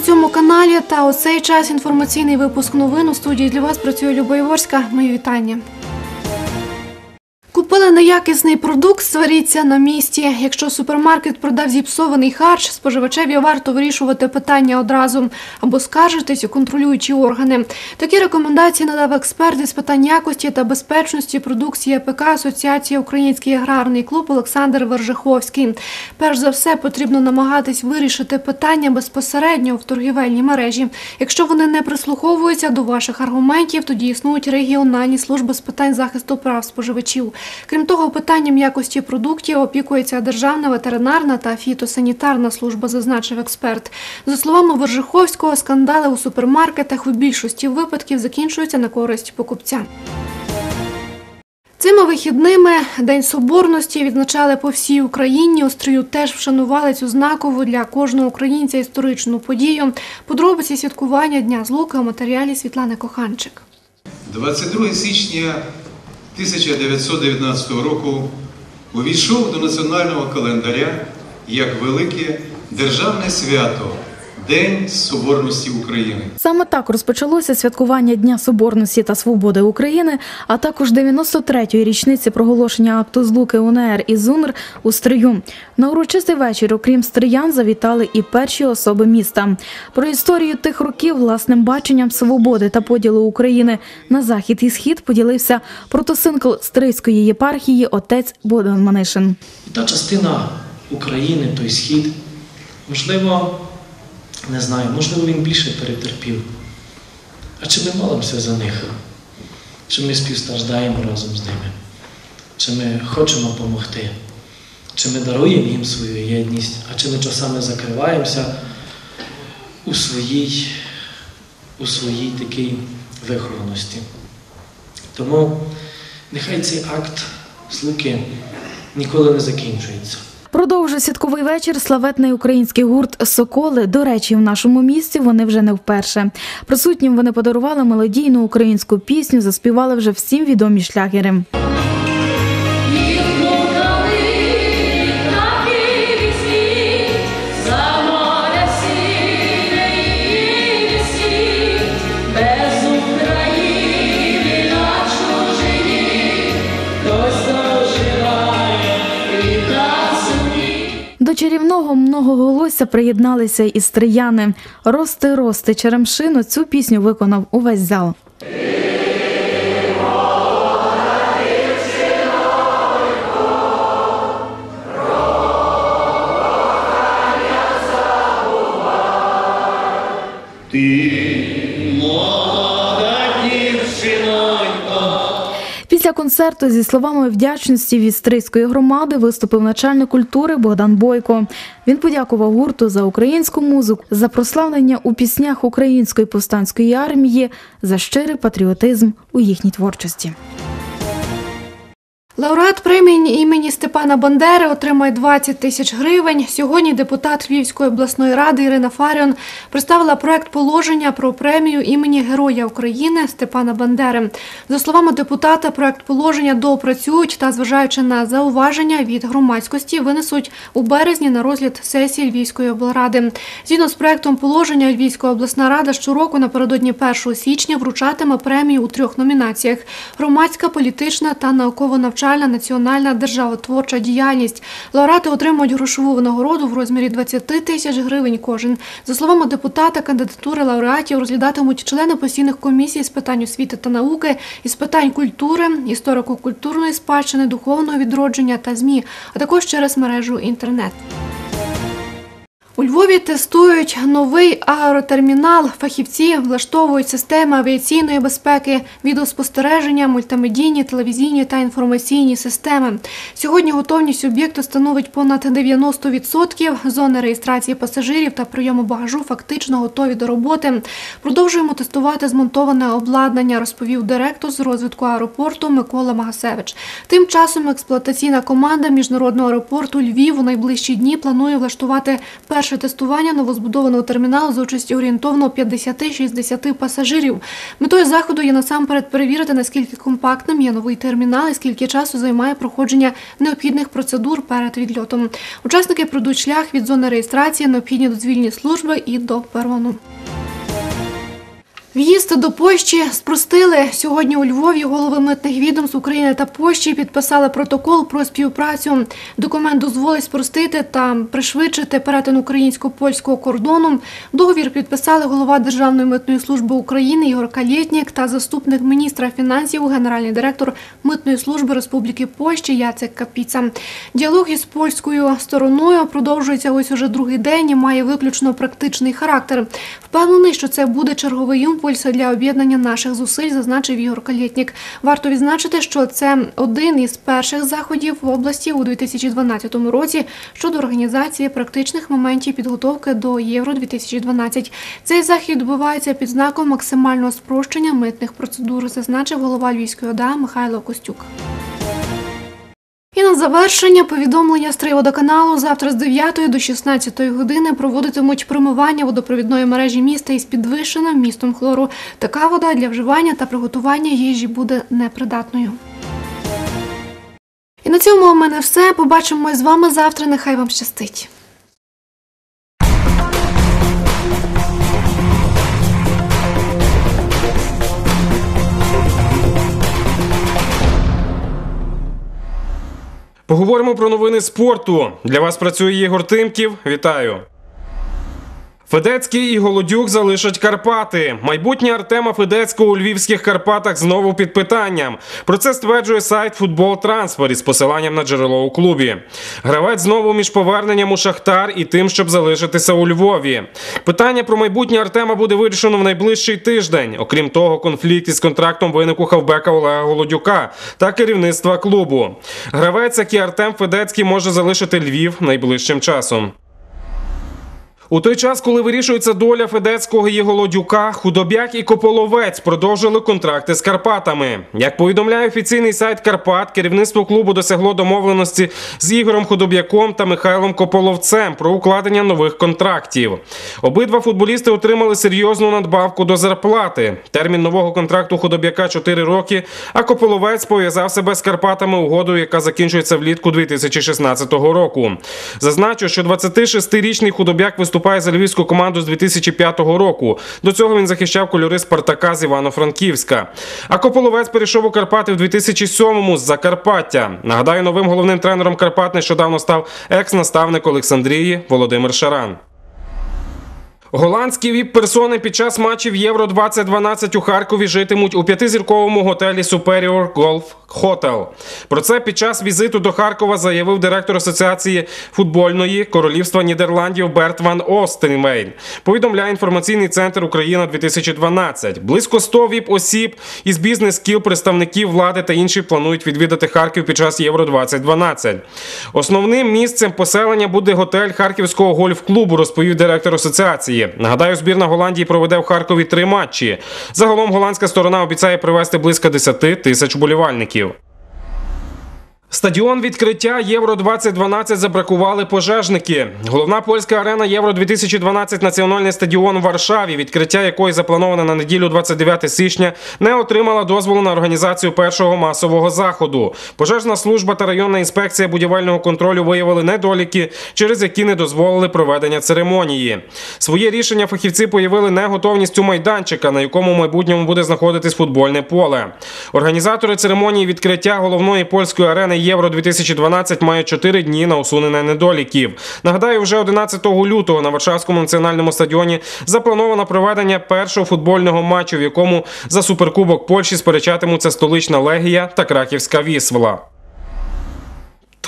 цьому каналі. Та у цей час інформаційний випуск новин у студії для вас працює Люба Ворська. Мої вітання. Купили неякісний продукт, сваріться на місці. Якщо супермаркет продав зіпсований харч, споживачеві варто вирішувати питання одразу або скаржитись у контролюючі органи. Такі рекомендації надав експерт із питань якості та безпечності продукції АПК Асоціації Український аграрний клуб Олександр Вержиховський. Перш за все, потрібно намагатись вирішити питання безпосередньо в торгівельній мережі. Якщо вони не прислуховуються до ваших аргументів, тоді існують регіональні служби з питань захисту прав споживачів. Крім того, питанням якості продуктів опікується Державна ветеринарна та фітосанітарна служба, зазначив експерт. За словами Вержиховського, скандали у супермаркетах у більшості випадків закінчуються на користь покупця. Цими вихідними День Соборності відзначали по всій Україні. У стрию теж вшанували цю знакову для кожного українця історичну подію. Подробиці святкування Дня Злуки у матеріалі Світлани Коханчик. 22 січня 1919 року увійшов до національного календаря як велике державне свято День Соборності України. Саме так розпочалося святкування Дня Соборності та Свободи України, а також 93-ї річниці проголошення акту злуки УНР і ЗУНР у Стрию. На урочистий вечір, окрім стриян, завітали і перші особи міста. Про історію тих років власним баченням свободи та поділу України на захід і схід поділився протосинкл Стрийської єпархії отець Богдан Манишин. Та частина України, той схід, можливо, не знаю, можливо, він більше перетерпів. А чи ми молимося за них? Чи ми співстраждаємо разом з ними? Чи ми хочемо допомогти? Чи ми даруємо їм свою єдність, а чи ми часами закриваємося у своїй, у своїй такій вихованості? Тому нехай цей акт злуки ніколи не закінчується. Продовжує святковий вечір славетний український гурт Соколи. До речі, в нашому місці вони вже не вперше. Присутнім вони подарували мелодійну українську пісню, заспівали вже всім відомі шлягери. До чарівного многоголосся приєдналися і стрияни. Рости, рости, черемшину цю пісню виконав увесь зал. Після концерту зі словами вдячності від Стрийської громади виступив начальник культури Богдан Бойко. Він подякував гурту за українську музику, за прославлення у піснях української повстанської армії, за щирий патріотизм у їхній творчості. Лауреат премії імені Степана Бандери отримає 20 тисяч гривень. Сьогодні депутат Львівської обласної ради Ірина Фаріон представила проект положення про премію імені Героя України Степана Бандери. За словами депутата, проект положення доопрацюють та, зважаючи на зауваження від громадськості, винесуть у березні на розгляд сесії Львівської облради. Згідно з проектом положення Львівська обласна рада щороку напередодні 1 січня вручатиме премію у трьох номінаціях: громадська, політична та науково-навчальна національна державотворча діяльність. Лауреати отримують грошову винагороду в розмірі 20 тисяч гривень кожен. За словами депутата, кандидатури лауреатів розглядатимуть члени постійних комісій з питань освіти та науки, із питань культури, історико-культурної спадщини, духовного відродження та змі, а також через мережу інтернет. У Львові тестують новий агротермінал. Фахівці влаштовують системи авіаційної безпеки, відеоспостереження, мультимедійні, телевізійні та інформаційні системи. Сьогодні готовність об'єкту становить понад 90%. Зони реєстрації пасажирів та прийому багажу фактично готові до роботи. Продовжуємо тестувати змонтоване обладнання, розповів директор з розвитку аеропорту Микола Магасевич. Тим часом експлуатаційна команда міжнародного аеропорту Львів у найближчі дні планує влаштувати перший перше тестування новозбудованого терміналу за участі орієнтовно 50-60 пасажирів. Метою заходу є насамперед перевірити, наскільки компактним є новий термінал і скільки часу займає проходження необхідних процедур перед відльотом. Учасники пройдуть шлях від зони реєстрації, необхідні дозвільні служби і до перону. В'їзд до Польщі спростили. Сьогодні у Львові голови митних відомств України та Польщі підписали протокол про співпрацю. Документ дозволить спростити та пришвидшити перетин українсько-польського кордону. Договір підписали голова Державної митної служби України Ігор Калєтнік та заступник міністра фінансів, генеральний директор Митної служби Республіки Польщі Яцек Капіца. Діалог із польською стороною продовжується ось уже другий день і має виключно практичний характер. Впевнений, що це буде черговий імпульс для об'єднання наших зусиль, зазначив Ігор Калєтнік. Варто відзначити, що це один із перших заходів в області у 2012 році щодо організації практичних моментів підготовки до Євро 2012. Цей захід відбувається під знаком максимального спрощення митних процедур, зазначив голова Львівської ОДА Михайло Костюк. І на завершення повідомлення з Триводоканалу завтра з 9 до 16 години проводитимуть промивання водопровідної мережі міста із підвищеним містом хлору. Така вода для вживання та приготування їжі буде непридатною. І на цьому у мене все. Побачимось з вами завтра. Нехай вам щастить. Поговоримо про новини спорту. Для вас працює Єгор Тимків. Вітаю. Федецький і Голодюк залишать Карпати. Майбутнє Артема Федецького у львівських Карпатах знову під питанням. Про це стверджує сайт Футбол Трансфер із посиланням на джерело у клубі. Гравець знову між поверненням у Шахтар і тим, щоб залишитися у Львові. Питання про майбутнє Артема буде вирішено в найближчий тиждень. Окрім того, конфлікт із контрактом виник у хавбека Олега Голодюка та керівництва клубу. Гравець, як і Артем Федецький, може залишити Львів найближчим часом. У той час, коли вирішується доля Федецького і Голодюка, Худобяк і Кополовець продовжили контракти з Карпатами. Як повідомляє офіційний сайт Карпат, керівництво клубу досягло домовленості з Ігорем Худоб'яком та Михайлом Кополовцем про укладення нових контрактів. Обидва футболісти отримали серйозну надбавку до зарплати. Термін нового контракту Худоб'яка 4 роки, а Кополовець пов'язав себе з Карпатами угодою, яка закінчується влітку 2016 року. Зазначу, що 26-річний Худоб'як виступає за львівську команду з 2005 року. До цього він захищав кольори Спартака з Івано-Франківська. А Кополовець перейшов у Карпати в 2007-му з Закарпаття. Нагадаю, новим головним тренером Карпат нещодавно став екс-наставник Олександрії Володимир Шаран. Голландські віп-персони під час матчів Євро 2012 у Харкові житимуть у п'ятизірковому готелі Superior Golf Hotel. Про це під час візиту до Харкова заявив директор Асоціації футбольної королівства Нідерландів Берт Ван Остенвейн. Повідомляє інформаційний центр Україна 2012. Близько 100 віп-осіб із бізнес-кіл, представників влади та інші планують відвідати Харків під час Євро 2012. Основним місцем поселення буде готель Харківського гольф-клубу, розповів директор асоціації. Нагадаю, збірна Голландії проведе в Харкові три матчі. Загалом голландська сторона обіцяє привезти близько 10 тисяч болівальників. Стадіон відкриття Євро 2012 забракували пожежники. Головна польська арена Євро 2012 національний стадіон у Варшаві, відкриття якої заплановане на неділю 29 січня, не отримала дозволу на організацію першого масового заходу. Пожежна служба та районна інспекція будівельного контролю виявили недоліки, через які не дозволили проведення церемонії. Своє рішення фахівці появили неготовністю майданчика, на якому в майбутньому буде знаходитись футбольне поле. Організатори церемонії відкриття головної польської арени Євро 2012 має 4 дні на усунення недоліків. Нагадаю, вже 11 лютого на Варшавському національному стадіоні заплановано проведення першого футбольного матчу, в якому за суперкубок Польщі сперечатимуться столична легія та краківська вісла.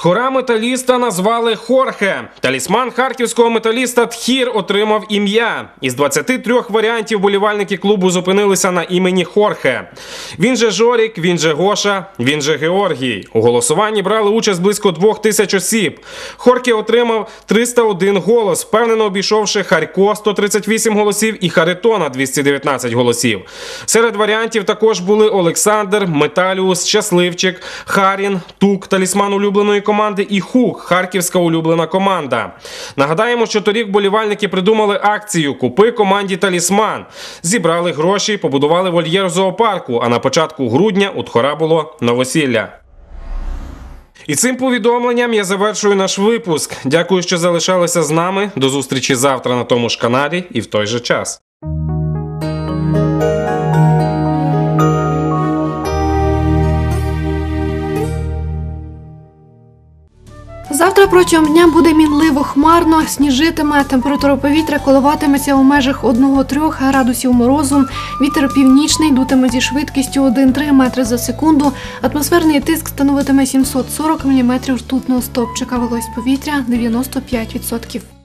Тхора металіста назвали Хорхе. Талісман харківського металіста Тхір отримав ім'я. Із 23 варіантів болівальники клубу зупинилися на імені Хорхе. Він же Жорік, він же Гоша, він же Георгій. У голосуванні брали участь близько двох тисяч осіб. Хорхе отримав 301 голос, впевнено обійшовши Харько 138 голосів і Харитона 219 голосів. Серед варіантів також були Олександр, Металіус, Щасливчик, Харін, Тук, талісман улюбленої команди і Хук, харківська улюблена команда. Нагадаємо, що торік болівальники придумали акцію Купи команді талісман. Зібрали гроші, побудували вольєр в зоопарку. А на початку грудня у Тхора було новосілля. І цим повідомленням я завершую наш випуск. Дякую, що залишалися з нами. До зустрічі завтра на тому ж каналі і в той же час. Завтра протягом дня буде мінливо хмарно, сніжитиме, температура повітря коливатиметься у межах 1-3 градусів морозу. Вітер північний дутиме зі швидкістю 1-3 метри за секунду. Атмосферний тиск становитиме 740 мм ртутного стопчика. Вологість повітря 95%.